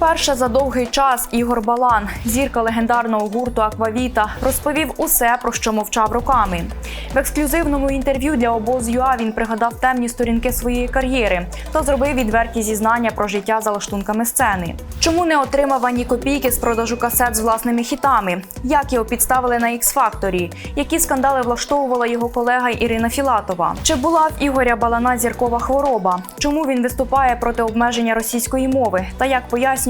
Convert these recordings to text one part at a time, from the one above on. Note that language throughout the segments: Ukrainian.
Вперше за довгий час Ігор Балан, зірка легендарного гурту Аквавіта, розповів усе, про що мовчав роками. В ексклюзивному інтерв'ю для обоз.ua він пригадав темні сторінки своєї кар'єри та зробив відверті зізнання про життя за лаштунками сцени. Чому не отримав ані копійки з продажу касет з власними хітами? Як його підставили на X-Factor? Які скандали влаштовувала його колега Ірина Філатова? Чи була в Ігоря Балана зіркова хвороба? Чому він виступає проти обмеження російської мови? Та як пояснює,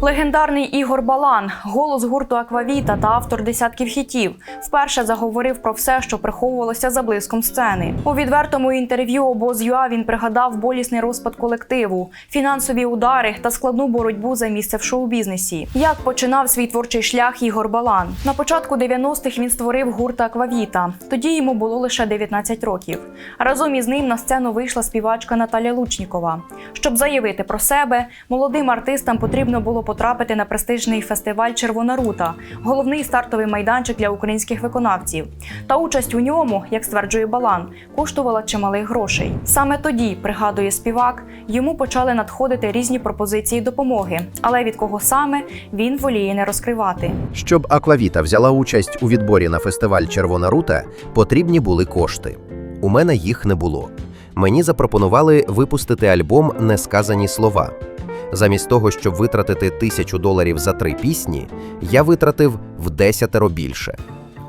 Легендарний Ігор Балан, голос гурту Аквавіта та автор десятків хітів, вперше заговорив про все, що приховувалося за блиском сцени. У відвертому інтерв'ю обоз.ua він пригадав болісний розпад колективу, фінансові удари та складну боротьбу за місце в шоу-бізнесі. Як починав свій творчий шлях Ігор Балан? На початку 90-х він створив гурт Аквавіта. Тоді йому було лише 19 років. Разом із ним на сцену вийшла співачка Наталя Лучнікова. Щоб заявити про себе, молодим артистам потрібно було потрапити на престижний фестиваль Червона рута, головний стартовий майданчик для українських виконавців. Та участь у ньому, як стверджує Балан, коштувала чималих грошей. Саме тоді, пригадує співак, йому почали надходити різні пропозиції допомоги, але від кого саме він воліє не розкривати. Щоб Аквавіта взяла участь у відборі на фестиваль Червона рута, потрібні були кошти. У мене їх не було. Мені запропонували випустити альбом Несказані слова. Замість того, щоб витратити тисячу доларів за три пісні, я витратив в десятеро більше.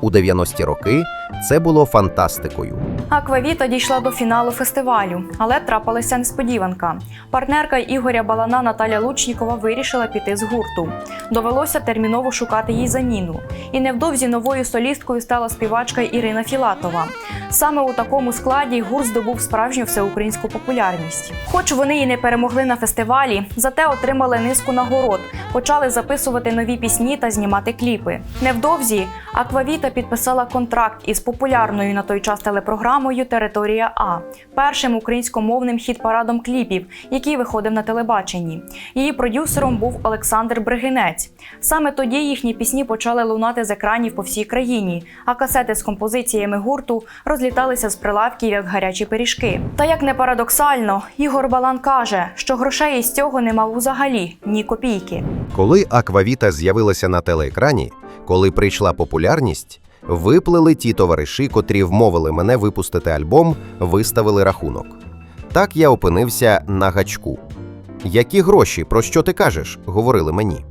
У 90-ті роки це було фантастикою. Аквавіта дійшла до фіналу фестивалю, але трапилася несподіванка. Партнерка Ігоря Балана Наталя Лучнікова вирішила піти з гурту. Довелося терміново шукати їй заміну. І невдовзі новою солісткою стала співачка Ірина Філатова. Саме у такому складі гурт здобув справжню всеукраїнську популярність. Хоч вони і не перемогли на фестивалі, зате отримали низку нагород, почали записувати нові пісні та знімати кліпи. Невдовзі Аквавіта підписала контракт із популярною на той час телепрограмою Територія А, першим українськомовним хіт-парадом кліпів, який виходив на телебаченні. Її продюсером був Олександр Бригинець. Саме тоді їхні пісні почали лунати з екранів по всій країні, а касети з композиціями гурту розліталися з прилавків як гарячі пиріжки. Та як не парадоксально, Ігор Балан каже, що грошей із цього не мав взагалі ні копійки. Коли Аквавіта з'явилася на телеекрані, коли прийшла популярність, виплили ті товариші, котрі вмовили мене випустити альбом, виставили рахунок. Так я опинився на гачку. Які гроші, про що ти кажеш? говорили мені.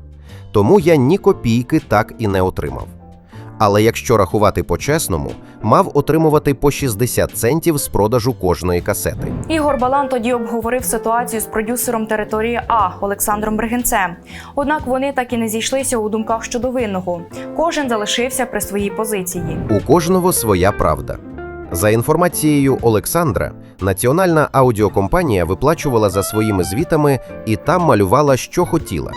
Тому я ні копійки так і не отримав. Але якщо рахувати по-чесному, мав отримувати по 60 центів з продажу кожної касети. Ігор Балан тоді обговорив ситуацію з продюсером території А Олександром Бригинцем. Однак вони так і не зійшлися у думках щодо винного. Кожен залишився при своїй позиції. У кожного своя правда. За інформацією Олександра, національна аудіокомпанія виплачувала за своїми звітами і там малювала, що хотіла.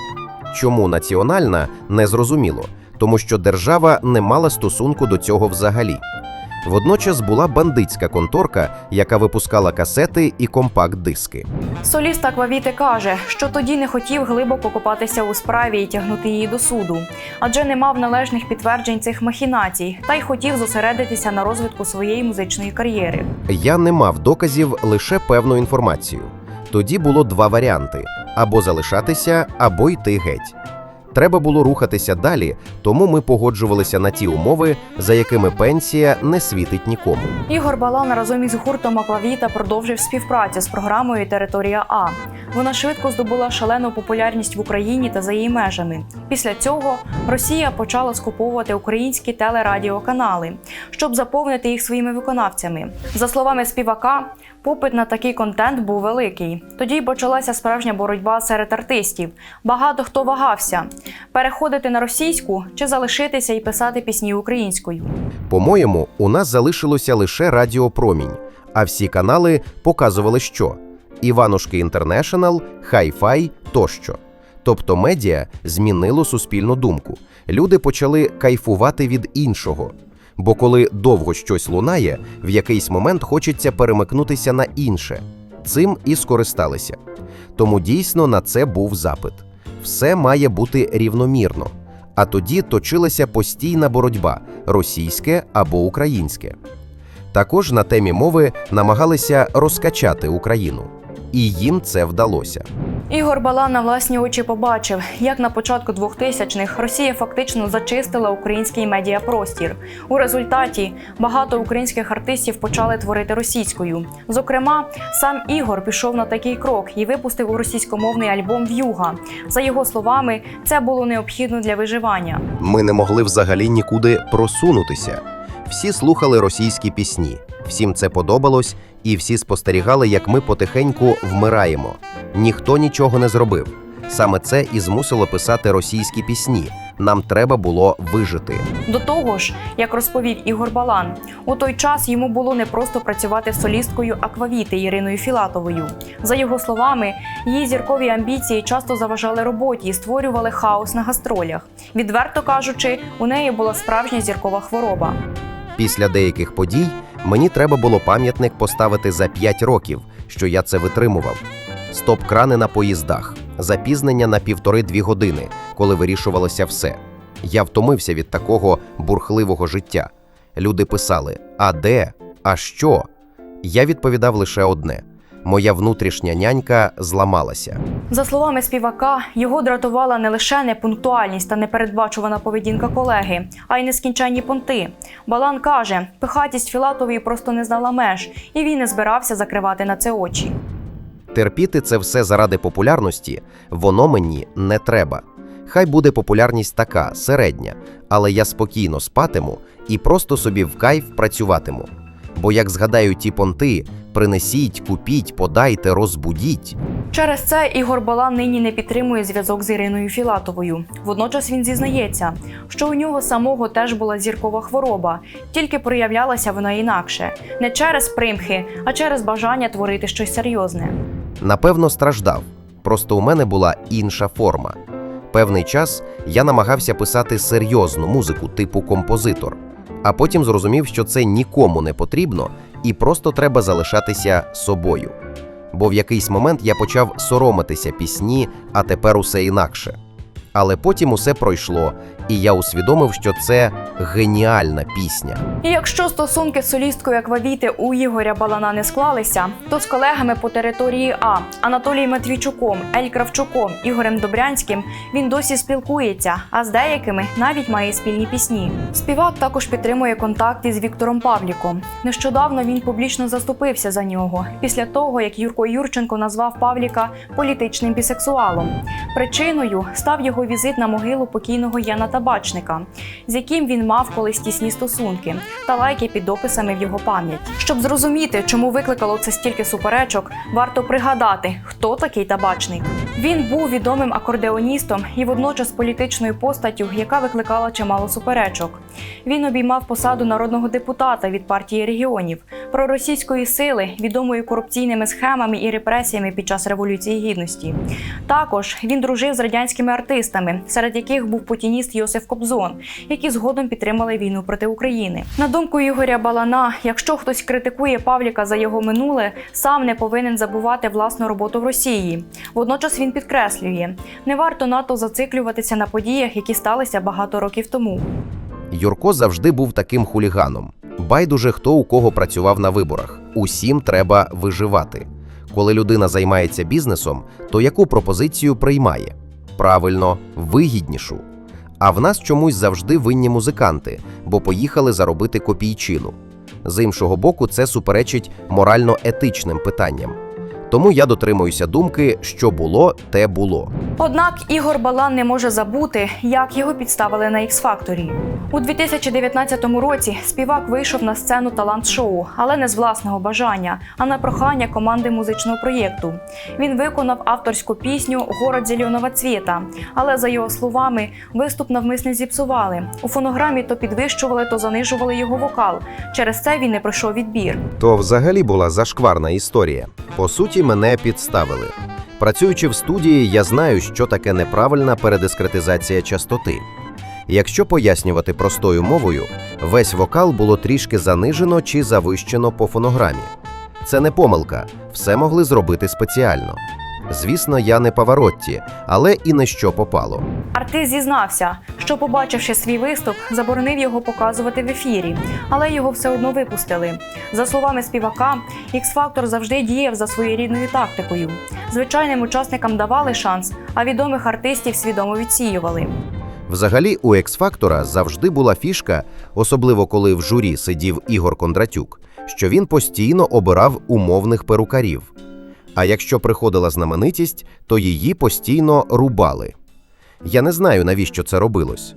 Чому національна не зрозуміло, тому що держава не мала стосунку до цього взагалі. Водночас була бандитська конторка, яка випускала касети і компакт-диски. Соліст Аквавіти каже, що тоді не хотів глибоко копатися у справі і тягнути її до суду, адже не мав належних підтверджень цих махінацій, та й хотів зосередитися на розвитку своєї музичної кар'єри. Я не мав доказів лише певну інформацію. Тоді було два варіанти: або залишатися, або йти геть. Треба було рухатися далі, тому ми погоджувалися на ті умови, за якими пенсія не світить нікому. Ігор Балан разом із гуртом Аквавіта продовжив співпрацю з програмою Територія А. Вона швидко здобула шалену популярність в Україні та за її межами. Після цього Росія почала скуповувати українські телерадіоканали, щоб заповнити їх своїми виконавцями. За словами співака, попит на такий контент був великий. Тоді й почалася справжня боротьба серед артистів. Багато хто вагався переходити на російську чи залишитися і писати пісні українською. По-моєму, у нас залишилося лише Радіо Промінь, а всі канали показували що? Іванушки Інтернешнл, Хай-Фай тощо. Тобто медіа змінило суспільну думку. Люди почали кайфувати від іншого. Бо коли довго щось лунає, в якийсь момент хочеться перемикнутися на інше. Цим і скористалися. Тому дійсно на це був запит. Все має бути рівномірно. А тоді точилася постійна боротьба російське або українське. Також на темі мови намагалися розкачати Україну, і їм це вдалося. Ігор Балан на власні очі побачив, як на початку 2000-х Росія фактично зачистила український медіапростір. У результаті багато українських артистів почали творити російською. Зокрема, сам Ігор пішов на такий крок і випустив у російськомовний альбом В'юга. За його словами, це було необхідно для виживання. Ми не могли взагалі нікуди просунутися. Всі слухали російські пісні, всім це подобалось, і всі спостерігали, як ми потихеньку вмираємо. Ніхто нічого не зробив. Саме це і змусило писати російські пісні. Нам треба було вижити. До того ж, як розповів Ігор Балан, у той час йому було не просто працювати солісткою Аквавіти Іриною Філатовою. За його словами, її зіркові амбіції часто заважали роботі і створювали хаос на гастролях. Відверто кажучи, у неї була справжня зіркова хвороба. Після деяких подій мені треба було пам'ятник поставити за 5 років, що я це витримував. Стоп-крани на поїздах, запізнення на півтори-дві години, коли вирішувалося все. Я втомився від такого бурхливого життя. Люди писали: А де? А що? Я відповідав лише одне: моя внутрішня нянька зламалася. За словами співака, його дратувала не лише непунктуальність та непередбачувана поведінка колеги, а й нескінченні понти. Балан каже, пихатість Філатової просто не знала меж, і він не збирався закривати на це очі. Терпіти це все заради популярності, воно мені не треба. Хай буде популярність така, середня, але я спокійно спатиму і просто собі в кайф працюватиму. Бо як згадаю ті понти, принесіть, купіть, подайте, розбудіть. Через це Ігор Балан нині не підтримує зв'язок з Іриною Філатовою. Водночас він зізнається, що у нього самого теж була зіркова хвороба, тільки проявлялася вона інакше, не через примхи, а через бажання творити щось серйозне. Напевно, страждав. Просто у мене була інша форма. Певний час я намагався писати серйозну музику, типу композитор, а потім зрозумів, що це нікому не потрібно і просто треба залишатися собою. Бо в якийсь момент я почав соромитися пісні, а тепер усе інакше. Але потім усе пройшло, і я усвідомив, що це геніальна пісня. Якщо стосунки з солісткою Аквавіти у Ігоря Балана не склалися, то з колегами по території А Анатолієм Матвійчуком, Ель Кравчуком, Ігорем Добрянським він досі спілкується, а з деякими навіть має спільні пісні. Співак також підтримує контакти з Віктором Павліком. Нещодавно він публічно заступився за нього після того, як Юрко Юрченко назвав Павліка політичним бісексуалом. Причиною став його візит на могилу покійного Яна Табачника, з яким він мав колись тісні стосунки, та лайки під дописами в його пам'ять. Щоб зрозуміти, чому викликало це стільки суперечок, варто пригадати, хто такий табачник. Він був відомим акордеоністом і водночас політичною постаттю, яка викликала чимало суперечок. Він обіймав посаду народного депутата від партії регіонів, проросійської сили, відомої корупційними схемами і репресіями під час революції гідності. Також він дружив з радянськими артистами, серед яких був путініст Йосиф Кобзон, які згодом підтримали війну проти України. На думку Ігоря Балана, якщо хтось критикує Павліка за його минуле, сам не повинен забувати власну роботу в Росії. Водночас він підкреслює, не варто надто зациклюватися на подіях, які сталися багато років тому. Юрко завжди був таким хуліганом. Байдуже, хто у кого працював на виборах. Усім треба виживати. Коли людина займається бізнесом, то яку пропозицію приймає? Правильно, вигіднішу. А в нас чомусь завжди винні музиканти, бо поїхали заробити копійчину. З іншого боку, це суперечить морально-етичним питанням. Тому я дотримуюся думки, що було, те було. Однак Ігор Балан не може забути, як його підставили на X-Factor. У 2019 році співак вийшов на сцену талант-шоу, але не з власного бажання, а на прохання команди музичного проєкту. Він виконав авторську пісню Город зеленого цвіта, але за його словами, виступ навмисне зіпсували. У фонограмі то підвищували, то занижували його вокал. Через це він не пройшов відбір. То взагалі була зашкварна історія. По суті, мене підставили. Працюючи в студії, я знаю, що таке неправильна передискретизація частоти. Якщо пояснювати простою мовою, весь вокал було трішки занижено чи завищено по фонограмі. Це не помилка, все могли зробити спеціально. Звісно, я не Паваротті, але і не що попало. Артист зізнався, що, побачивши свій виступ, заборонив його показувати в ефірі, але його все одно випустили. За словами співака, X-Factor завжди діяв за своєрідною тактикою. Звичайним учасникам давали шанс, а відомих артистів свідомо відсіювали. Взагалі, у X-Factor завжди була фішка, особливо коли в журі сидів Ігор Кондратюк, що він постійно обирав умовних перукарів. А якщо приходила знаменитість, то її постійно рубали. Я не знаю, навіщо це робилось.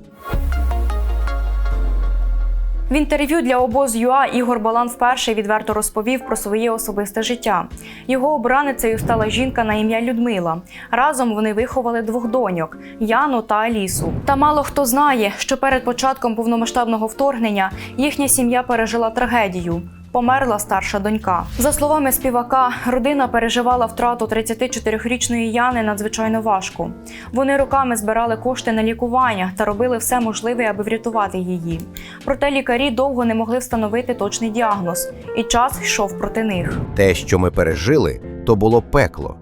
В інтерв'ю для обоз.ua Ігор Балан вперше відверто розповів про своє особисте життя. Його обраницею стала жінка на ім'я Людмила. Разом вони виховали двох доньок Яну та Алісу. Та мало хто знає, що перед початком повномасштабного вторгнення їхня сім'я пережила трагедію. Померла старша донька. За словами співака, родина переживала втрату 34-річної Яни надзвичайно важко. Вони роками збирали кошти на лікування та робили все можливе, аби врятувати її. Проте лікарі довго не могли встановити точний діагноз, і час йшов проти них. Те, що ми пережили, то було пекло.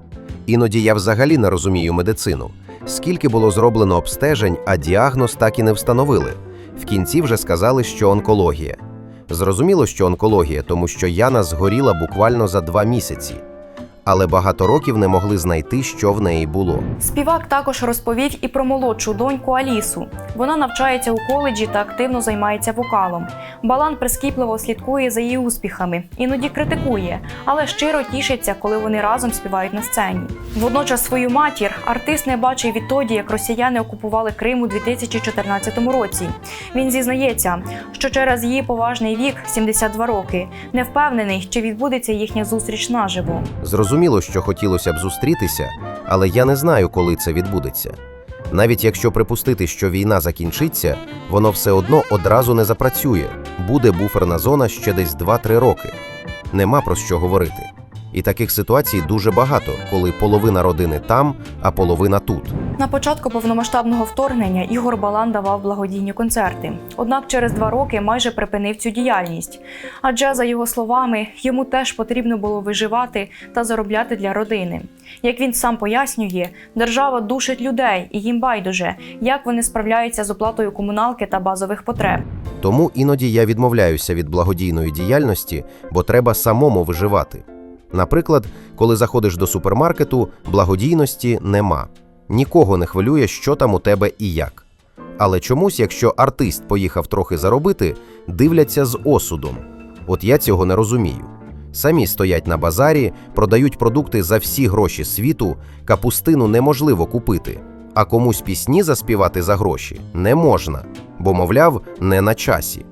Іноді я взагалі не розумію медицину. Скільки було зроблено обстежень, а діагноз так і не встановили. В кінці вже сказали, що онкологія. Зрозуміло, що онкологія, тому що Яна згоріла буквально за два місяці. Але багато років не могли знайти, що в неї було. Співак також розповів і про молодшу доньку Алісу. Вона навчається у коледжі та активно займається вокалом. Балан прискіпливо слідкує за її успіхами, іноді критикує, але щиро тішиться, коли вони разом співають на сцені. Водночас свою матір артист не бачив відтоді, як росіяни окупували Крим у 2014 році. Він зізнається, що через її поважний вік 72 роки не впевнений, чи відбудеться їхня зустріч наживо. Зрозуміло, що хотілося б зустрітися, але я не знаю, коли це відбудеться. Навіть якщо припустити, що війна закінчиться, воно все одно одразу не запрацює. Буде буферна зона ще десь 2-3 роки. Нема про що говорити. І таких ситуацій дуже багато, коли половина родини там, а половина тут. На початку повномасштабного вторгнення Ігор Балан давав благодійні концерти. Однак через два роки майже припинив цю діяльність. Адже, за його словами, йому теж потрібно було виживати та заробляти для родини. Як він сам пояснює, держава душить людей і їм байдуже, як вони справляються з оплатою комуналки та базових потреб. Тому іноді я відмовляюся від благодійної діяльності, бо треба самому виживати. Наприклад, коли заходиш до супермаркету, благодійності нема. Нікого не хвилює, що там у тебе і як. Але чомусь, якщо артист поїхав трохи заробити, дивляться з осудом. От я цього не розумію. Самі стоять на базарі, продають продукти за всі гроші світу, капустину неможливо купити, а комусь пісні заспівати за гроші не можна, бо, мовляв, не на часі.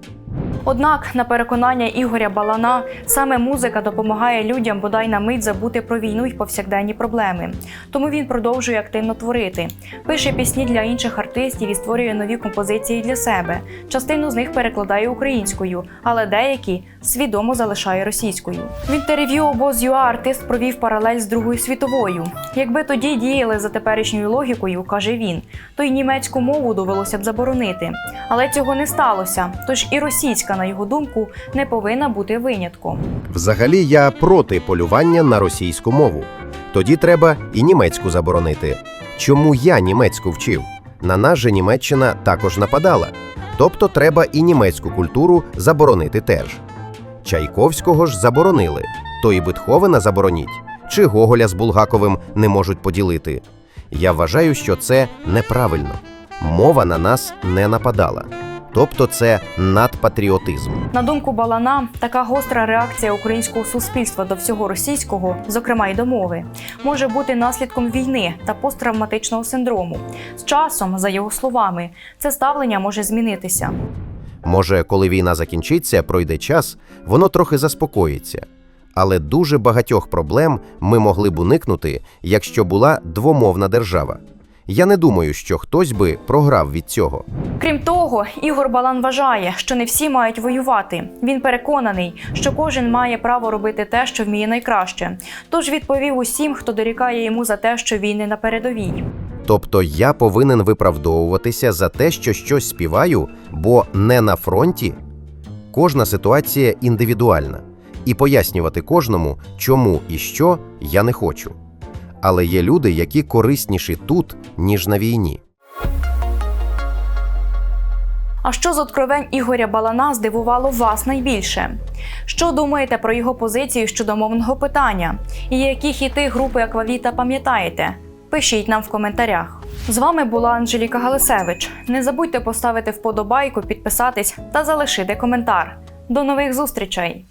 Однак, на переконання Ігоря Балана, саме музика допомагає людям бодай на мить забути про війну й повсякденні проблеми. Тому він продовжує активно творити, пише пісні для інших артистів і створює нові композиції для себе. Частину з них перекладає українською, але деякі свідомо залишає російською. В інтерв'ю обоз.ua артист провів паралель з Другою світовою. Якби тоді діяли за теперішньою логікою, каже він, то й німецьку мову довелося б заборонити. Але цього не сталося. Тож і російська, на його думку, не повинна бути винятком. Взагалі я проти полювання на російську мову. Тоді треба і німецьку заборонити. Чому я німецьку вчив? На нас же Німеччина також нападала. Тобто треба і німецьку культуру заборонити теж. Чайковського ж заборонили, то і Бетховена забороніть, чи Гоголя з Булгаковим не можуть поділити. Я вважаю, що це неправильно. Мова на нас не нападала. Тобто це надпатріотизм. На думку Балана, така гостра реакція українського суспільства до всього російського, зокрема й до мови, може бути наслідком війни та посттравматичного синдрому. З часом, за його словами, це ставлення може змінитися. Може, коли війна закінчиться, пройде час, воно трохи заспокоїться. Але дуже багатьох проблем ми могли б уникнути, якщо була двомовна держава. Я не думаю, що хтось би програв від цього. Крім того, Ігор Балан вважає, що не всі мають воювати. Він переконаний, що кожен має право робити те, що вміє найкраще. Тож відповів усім, хто дорікає йому за те, що він не на передовій. Тобто я повинен виправдовуватися за те, що щось співаю, бо не на фронті. Кожна ситуація індивідуальна, і пояснювати кожному, чому і що я не хочу. Але є люди, які корисніші тут, ніж на війні. А що з откровень Ігоря Балана здивувало вас найбільше? Що думаєте про його позицію щодо мовного питання? І які хіти групи Аквавіта пам'ятаєте? Пишіть нам в коментарях. З вами була Анжеліка Галисевич. Не забудьте поставити вподобайку, підписатись та залишити коментар. До нових зустрічей!